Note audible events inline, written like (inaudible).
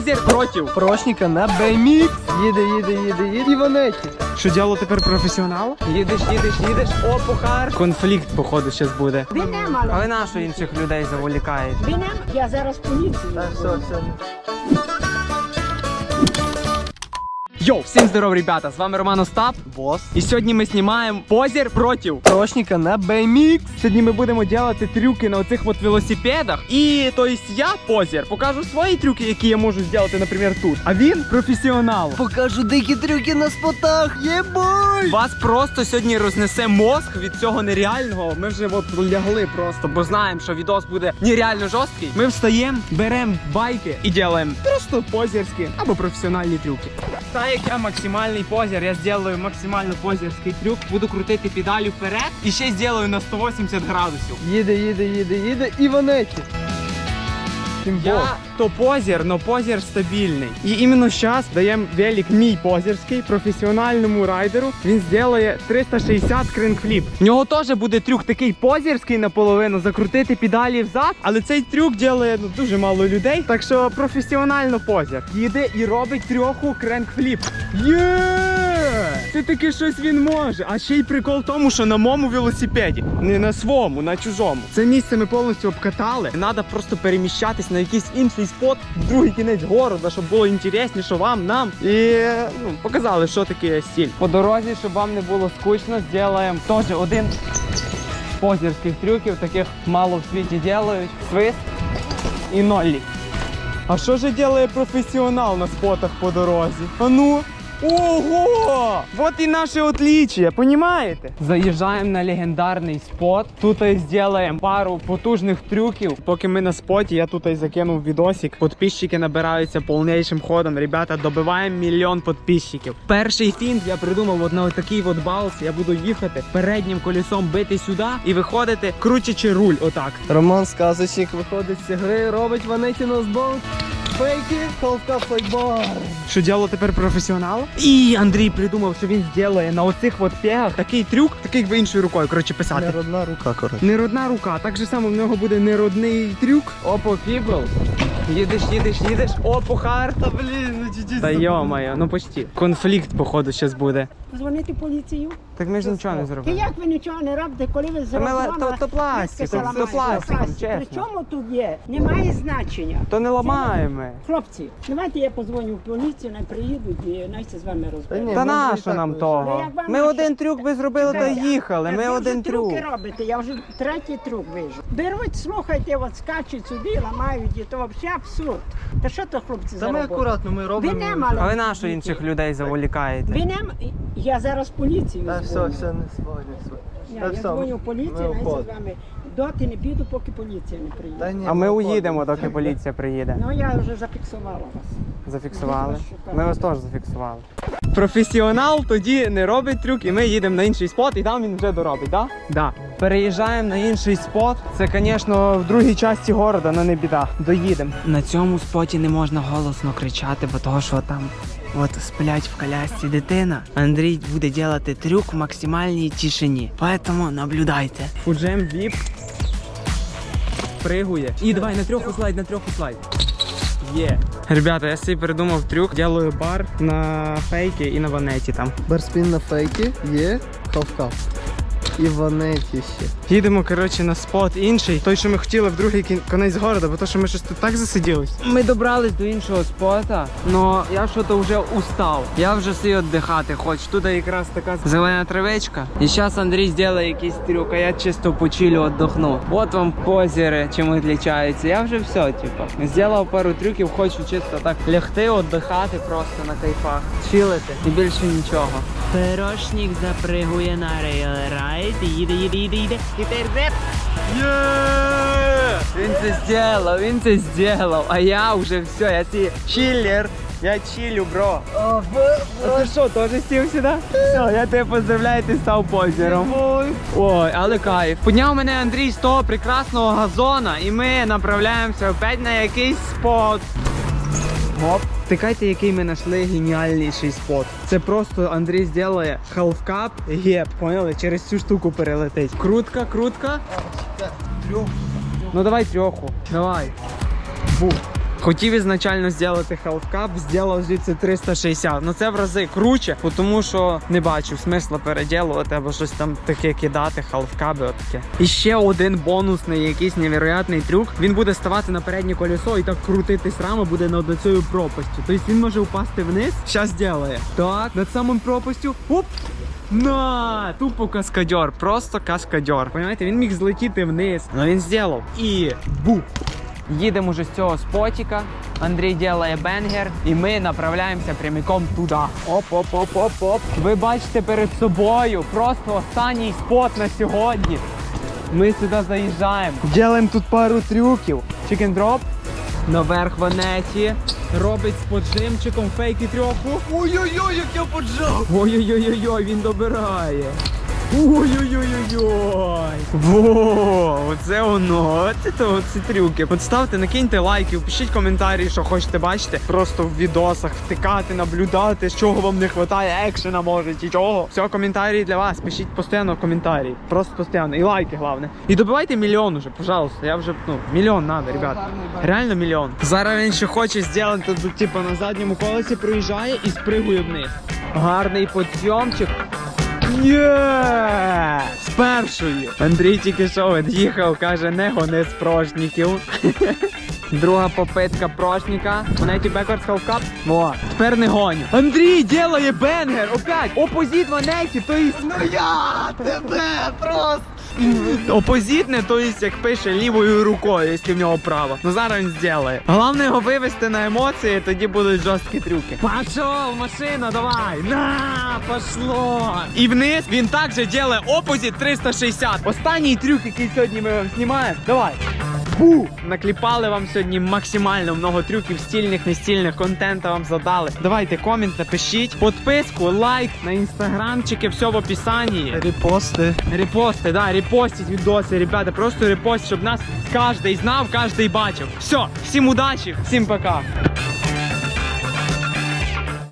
Позір проти. Прошника на BMX. Їде, їде, їде, їде. І ванеті. Що діло тепер професіонал? Їдеш, їдеш, їдеш. О, пухар. Конфлікт, походу, зараз буде. Ви не А мало. ви на що інших людей заволікаєте? Ви не я зараз поліцію. Так, все, все. Йоу, всім здоров, ребята! З вами Роман Остап. Бос. І сьогодні ми знімаємо позір проти. Прошника на BMX. Сьогодні ми будемо робити трюки на оцих от велосипедах. І то есть я позір покажу свої трюки, які я можу зробити, наприклад, тут. А він професіонал. Покажу дикі трюки на спотах. Єбой! Вас просто сьогодні рознесе мозг від цього нереального. Ми вже от лягли просто, бо знаємо, що відос буде нереально жорсткий. Ми встаємо, беремо байки і робимо просто позірські або професіональні трюки. Та як я максимальний позір, я зроблю максимально позірський трюк, буду крутити педалю вперед і ще зроблю на 180 градусів. Їде, їде, їде, їде. І ванеті. Я то позір, но позір стабільний. І іменно зараз даємо велик мій позірський професіональному райдеру. Він зробить 360 кринкфліп. В нього теж буде трюк такий позірський наполовину, закрутити педалі взад, але цей трюк робить ну, дуже мало людей. Так що професіонально позір. Їде і робить трьоху кренкфліп. Є! Це таке щось він може. А ще й прикол в тому, що на моєму велосипеді, не на своєму, на чужому. Це місце ми повністю обкатали. Треба просто переміщатись на якийсь інший спот, в другий кінець города, щоб було інтересніше вам, нам. І ну, показали, що таке стиль. По дорозі, щоб вам не було скучно, зробимо теж один з позірських трюків, таких мало в світі роблять. Свист і ноллі. А що же делает професіонал на спотах по дорозі? А ну. Ого! Вот і наше отличие, понимаете? Заїжджаємо на легендарний спот. Тут зробимо пару потужних трюків. Поки ми на споті, я тут закинув відосик. Підписчики набираються повнішим ходом. Ребята, добиваємо мільйон підписчиків. Перший фінт я придумав от на такий от балс. Я буду їхати переднім колесом бити сюди і виходити, крутячи руль. Отак. Роман Сказочник виходить з гри, робить ванеті на збол. Фейки, холка фейкбар. Що діло тепер професіонал? І Андрій придумав, що він зробить на оцих от пегах такий трюк, такий би іншою рукою, коротше, писати. Народна рука, коротше. Неродна рука, так же само в нього буде неродний трюк. Опа, фібл. Їдеш, їдеш, їдеш. О, пухар. Та блін, ну чуть-чуть. Та йо-моє, ну почти. Конфлікт, походу, зараз буде. Позвонити поліцію. Так ми ж нічого не Та зробили. як ви нічого не робите, коли ви Та ми ла- зробили? то- то пластиком, то пластиком, чесно. При чому тут є? Немає значення. То не ламаємо. Хлопці, давайте я позвоню в поліцію, най приїдуть і най це з вами Та розберуть. ні, Та ми вже і так нам того? Як вам Ми нащо? один трюк би зробили та їхали. Ми ви один вже трюк. трюки робите, я вже третій трюк вижу. Беруть, слухайте, от скачуть сюди, ламають, і то взагалі абсурд. Та що то хлопці за Та ми робота? акуратно, ми Ви робимо. не мали. А ви на що інших людей заволікаєте? Ви не... Я зараз поліцію Та все, все, не свалюй. Я, я дзвоню в поліцію, най з вами. Доти не піду, поки поліція не приїде. Ні, А ми уїдемо, доки поліція приїде. Ну я вже зафіксувала вас. Зафіксували. Ми вас теж зафіксували. Професіонал тоді не робить трюк, і ми їдемо на інший спот, і там він вже доробить, так? Да? Да. Переїжджаємо на інший спот. Це, звісно, в другій часті города, але не біда. Доїдемо. На цьому споті не можна голосно кричати, бо того, що там от сплять в колясці дитина. Андрій буде робити трюк в максимальній тишині. Поэтому наблюдайте. Фуджем віп. Пригує. І давай на трьох слайд, на трьох слайд. Є. Ребята, я собі придумав трюк. Ділаю бар на фейки і на ванеті там. Барспін на фейки є, хавкап. І ванеті ще. Їдемо, коротше, на спот інший. Той, що ми хотіли в другий кін- конець города, бо то, що ми щось тут так засиділись. Ми добрались до іншого спота, але я що то вже устав. Я вже собі віддихати хочу. Тут якраз така зелена травичка. І зараз Андрій зробить якийсь трюк, а я чисто почилю, віддохну. От вам позіри, чим відрізняються. Я вже все, типу. Зробив пару трюків, хочу чисто так лягти, віддихати просто на кайфах. Чилити і більше нічого. Пирожник запригує на рейлрайд, їде, їде, їде, їде. І Є! Він це зробив, він це зробив, а я вже все, я ці чиллер. Я чилю, бро. А ти що, теж сів сюди? Все, я тебе поздравляю, ти став позіром. Ой, але кайф. Підняв мене Андрій з того прекрасного газона, і ми направляємося опять на якийсь спот. Гоп. Тикайте, який ми знайшли геніальніший спот. Це просто Андрій зробить халфкап, геп, поняли? Через цю штуку перелетить. Крутка, крутка. Ну давай трьоху. Давай. Бу. Хотів ізначально зробити халфкап, зробив звідси 360. Ну це в рази круче, тому що не бачу смисла переділувати або щось там таке кидати, халфкаби отаке. І ще один бонусний якийсь невероятний трюк. Він буде ставати на переднє колесо і так крутитись рама буде над цією пропастю. Тобто він може впасти вниз. Щас ділає. Так, над самим пропастю. Оп! На! Тупо каскадьор, просто каскадьор. Понимаєте, він міг злетіти вниз. але він зробив. І бу! Їдемо вже з цього спотіка. Андрій ділає бенгер, і ми направляємося прямиком туди. Оп-оп-оп-оп-оп. Ви бачите перед собою просто останній спот на сьогодні. Ми сюди заїжджаємо. Ділимо тут пару трюків. Чикен дроп. Наверх Ванеті. Робить з поджимчиком фейки трьоху. Ой-ой-ой, як я поджав! Ой-ой-ой, він добирає. Ой-ой-ой-ой. Во, оце воно. Оце то оці трюки. От ставте, накиньте лайки, пишіть коментарі, що хочете бачити. Просто в відосах втикати, наблюдати, з чого вам не вистачає, екшена може, чи чого. Все, коментарі для вас. Пишіть постійно коментарі. Просто постійно. І лайки, головне. І добивайте мільйон уже, пожалуйста. Я вже, ну, мільйон надо, ребят. Реально мільйон. Зараз він ще хоче зробити, тут, типу, на задньому колесі проїжджає і спригує вниз. Гарний подйомчик. Є! З першої. Андрій тільки що від'їхав, каже, не гони з прошників. (laughs) Друга попитка прошника. Монеті Беквардс Халфкап. Во. Тепер не гоню. Андрій ділає бенгер. Опять. Опозит Ванеті, то есть... Ну я тебе просто! Опозитне, то есть, як пише лівою рукою, якщо в нього право. Ну зараз він зробить. Головне його вивести на емоції, тоді будуть жорсткі трюки. Пошов, машина, давай! На, пошло! І вниз він також робить опозит 360. Останній трюк, який сьогодні ми знімаємо. Давай. Фу! Накліпали вам сьогодні максимально много трюків, стільних, не стільних, контента вам задали. Давайте комент напишіть, підписку, лайк на інстаграмчики, все в описанні. Репости. Репости, да, репостіть відоси, ребята, просто репост, щоб нас кожен знав, кожен бачив. Все, всім удачі, всім пока.